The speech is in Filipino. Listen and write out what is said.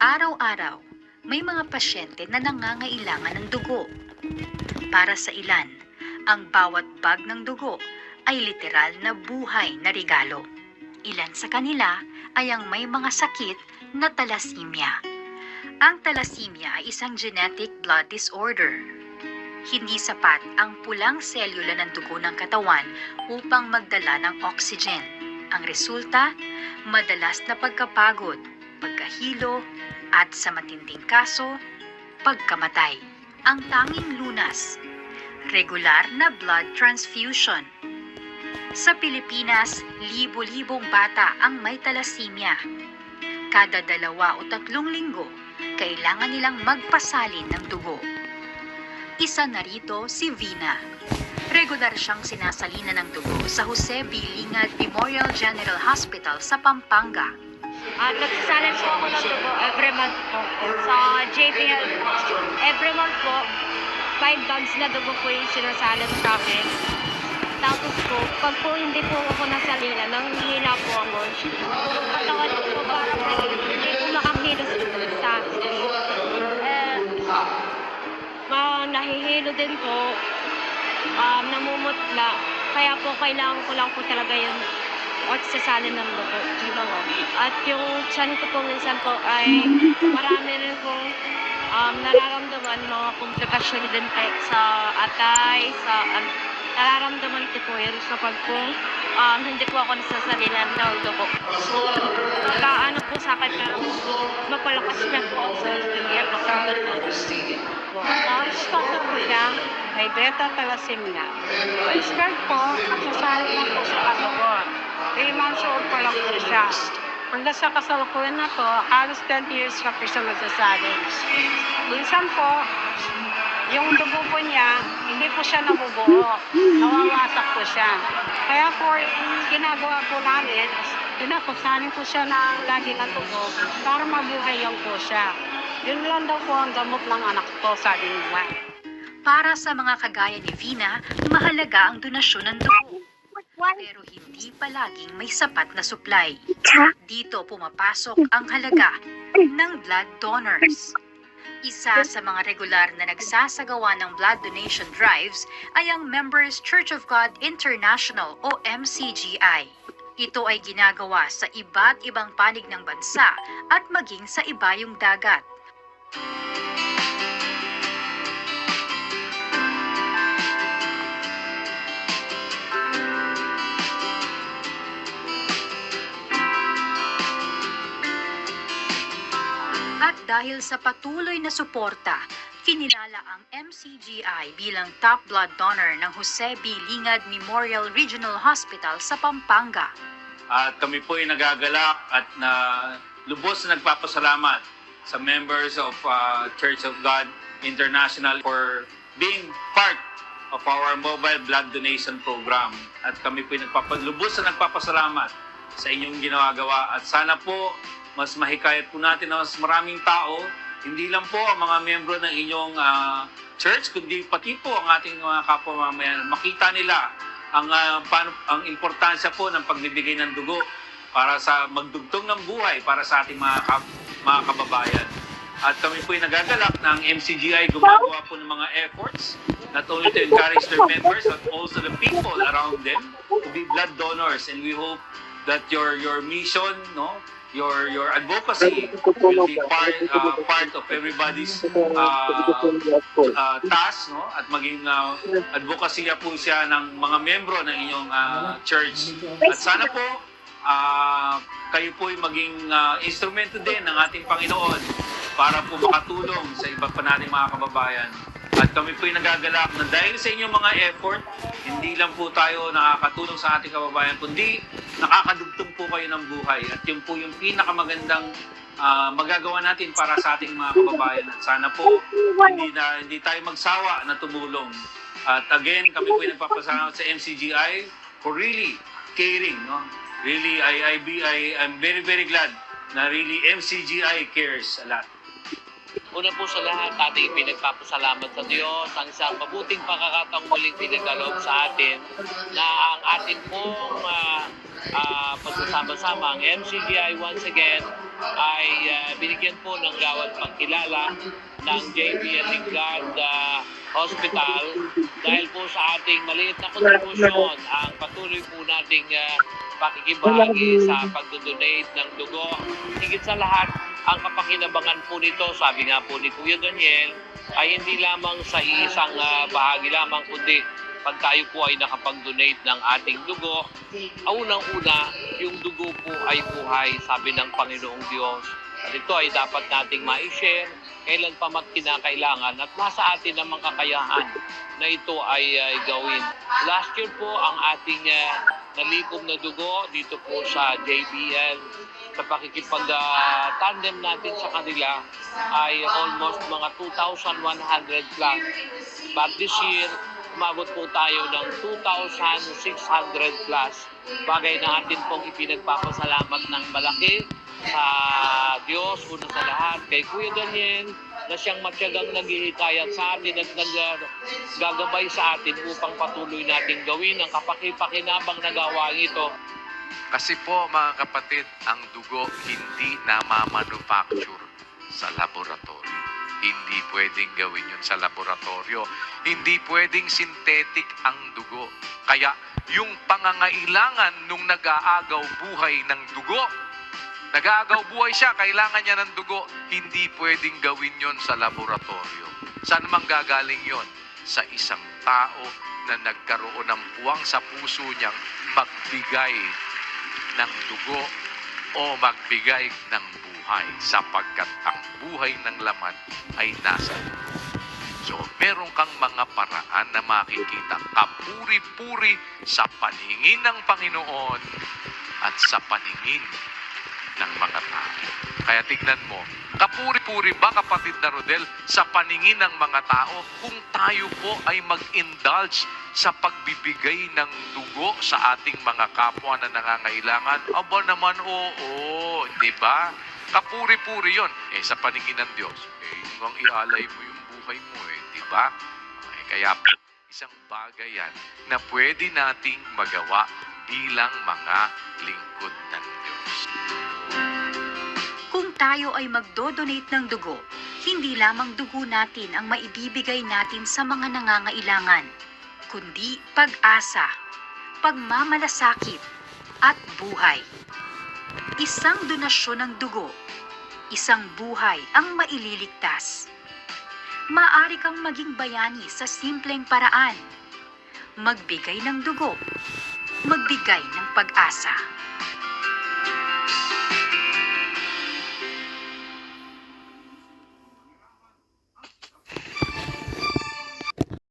Araw-araw, may mga pasyente na nangangailangan ng dugo. Para sa ilan, ang bawat bag ng dugo ay literal na buhay na regalo. Ilan sa kanila ay ang may mga sakit na thalassemia. Ang thalassemia ay isang genetic blood disorder. Hindi sapat ang pulang selula ng dugo ng katawan upang magdala ng oxygen. Ang resulta, madalas na pagkapagod, pagkahilo, at sa matinding kaso, pagkamatay. Ang tanging lunas, regular na blood transfusion. Sa Pilipinas, libo-libong bata ang may thalassemia. Kada dalawa o tatlong linggo, kailangan nilang magpasalin ng dugo. Isa na rito si Vina. Regular siyang sinasalina ng dugo sa Jose B. Lingad Memorial General Hospital sa Pampanga. At nagsasalin po ako ng dugo every month po sa JPL. Every month po, 5 bags na dugo po yung sinasalin sa akin. Tapos po, pag po hindi po ako nasalina, nanghihila po ako. Katawan ko po parang hindi po makakilos sa eh, ma nahihilo din po, um, namumutla. Kaya po kailangan ko lang po talaga yung pagsasalin ng dugo. Diba po? At yung chan ko po minsan po ay marami rin po um, nararamdaman mga komplikasyon din po sa atay, sa um, nararamdaman ko po yun sa pag po um, hindi po ako nasasalinan ng dugo. So, ano po sa akin pero mapalakas niya po sa sa Na-start na po siya may beta thalassemia. Start po, nagsasali na po sa kadugo. 3 months old pa lang po siya. Hanggang sa kasalukuyan na po, halos 10 years na po siya magsasali. Minsan po, yung dugo po niya, hindi po siya nabubuo. Nawawasak po siya. Kaya po, yung ginagawa po namin, pinakusanin po siya ng lagi ng dugo para mabuhay yung po siya. Yun lang daw po ang gamot ng anak ko, sabi niya. Para sa mga kagaya ni Vina, mahalaga ang donasyon ng dugo. Pero hindi palaging may sapat na supply. Dito pumapasok ang halaga ng blood donors. Isa sa mga regular na nagsasagawa ng blood donation drives ay ang Members Church of God International o MCGI. Ito ay ginagawa sa iba't ibang panig ng bansa at maging sa ibayong dagat. Dahil sa patuloy na suporta, kinilala ang MCGI bilang top blood donor ng Jose B. Lingad Memorial Regional Hospital sa Pampanga. At kami po ay nagagalak at na lubos na nagpapasalamat sa members of uh, Church of God International for being part of our mobile blood donation program. At kami po ay nagpapa- lubos na nagpapasalamat sa inyong ginagawa at sana po mas mahikayat po natin na mas maraming tao, hindi lang po ang mga membro ng inyong ah, church, kundi pati po ang ating mga kapwa mamayan. Makita nila ang ah, paano, ang importansya po ng pagbibigay ng dugo para sa magdugtong ng buhay para sa ating mga kap- mga kababayan. At kami po ay nagagalak ng MCGI gumagawa po ng mga efforts not only to encourage their members but also the people around them to be blood donors and we hope that your your mission no your your advocacy will be part uh, part of everybody's uh, uh, task no? At maging uh, advocacy po siya ng mga membro ng inyong uh, church. At sana po uh, kayo po ay maging uh, instrumento din ng ating Panginoon para po makatulong sa iba pa nating mga kababayan. At kami po ay nagagalak na dahil sa inyong mga effort, hindi lang po tayo nakakatulong sa ating kababayan, kundi nakakadugtong po kayo ng buhay. At yun po yung pinakamagandang ah, magagawa natin para sa ating mga kababayan. At sana po hindi, na, hindi tayo magsawa na tumulong. At again, kami po ay nagpapasalamat sa MCGI for really caring. No? Really, I, I, be, I, I'm very, very glad na really MCGI cares a lot. Una po sa lahat, ating pinagpapasalamat sa Diyos. Ang isang mabuting pakakataong muling pinagkaloob sa atin na ang atin pong ah, ah, pagsasama-sama, ang MCGI once again ay ah, binigyan po ng gawad pagkilala ng JB Lingard ah, Hospital dahil po sa ating maliit na kontribusyon ang patuloy po nating ah, pakikibahagi sa pagdodonate ng dugo. Higit sa lahat, ang kapakinabangan po nito, sabi nga po ni Kuya Daniel, ay hindi lamang sa isang ah, bahagi lamang, kundi pag tayo po ay nakapag-donate ng ating dugo, ang unang-una, yung dugo po ay buhay, sabi ng Panginoong Diyos. At ito ay dapat nating ma-share kailan pa mat kinakailangan at nasa atin namang kakayahan na ito ay ay gawin. Last year po ang ating uh, nalikom na dugo dito po sa JBL sa pakikipag-tandem natin sa kanila ay almost mga 2,100 plus. But this year, umabot po tayo ng 2,600 plus. Bagay na atin pong ipinagpapasalamat ng malaki sa Diyos, una sa lahat, kay Kuya Daniel, na siyang matyagang naghihikayat sa atin at naggagabay sa atin upang patuloy natin gawin ang kapakipakinabang na gawain ito Kasi po mga kapatid, ang dugo hindi namamanufacture sa laboratorio. Hindi pwedeng gawin yun sa laboratorio. Hindi pwedeng synthetic ang dugo. Kaya yung pangangailangan nung nag-aagaw buhay ng dugo, nag-aagaw buhay siya, kailangan niya ng dugo, hindi pwedeng gawin yon sa laboratorio. Saan man gagaling yon? Sa isang tao na nagkaroon ng puwang sa puso niyang magbigay ng dugo o magbigay ng buhay sapagkat ang buhay ng laman ay nasa. So, meron kang mga paraan na makikita kapuri-puri sa paningin ng Panginoon at sa paningin ng mga tao. Kaya tignan mo, kapuri-puri ba kapatid na Rodel sa paningin ng mga tao kung tayo po ay mag-indulge sa pagbibigay ng dugo sa ating mga kapwa na nangangailangan? Aba naman, oo, di ba? Kapuri-puri yon Eh, sa paningin ng Diyos, eh, yung ialay mo yung buhay mo, eh, di ba? Eh, kaya isang bagay yan na pwede nating magawa bilang mga lingkod ng Diyos. Tayo ay magdodonate ng dugo, hindi lamang dugo natin ang maibibigay natin sa mga nangangailangan, kundi pag-asa, pagmamalasakit, at buhay. Isang donasyon ng dugo, isang buhay ang maililigtas. Maari kang maging bayani sa simpleng paraan. Magbigay ng dugo, magbigay ng pag-asa.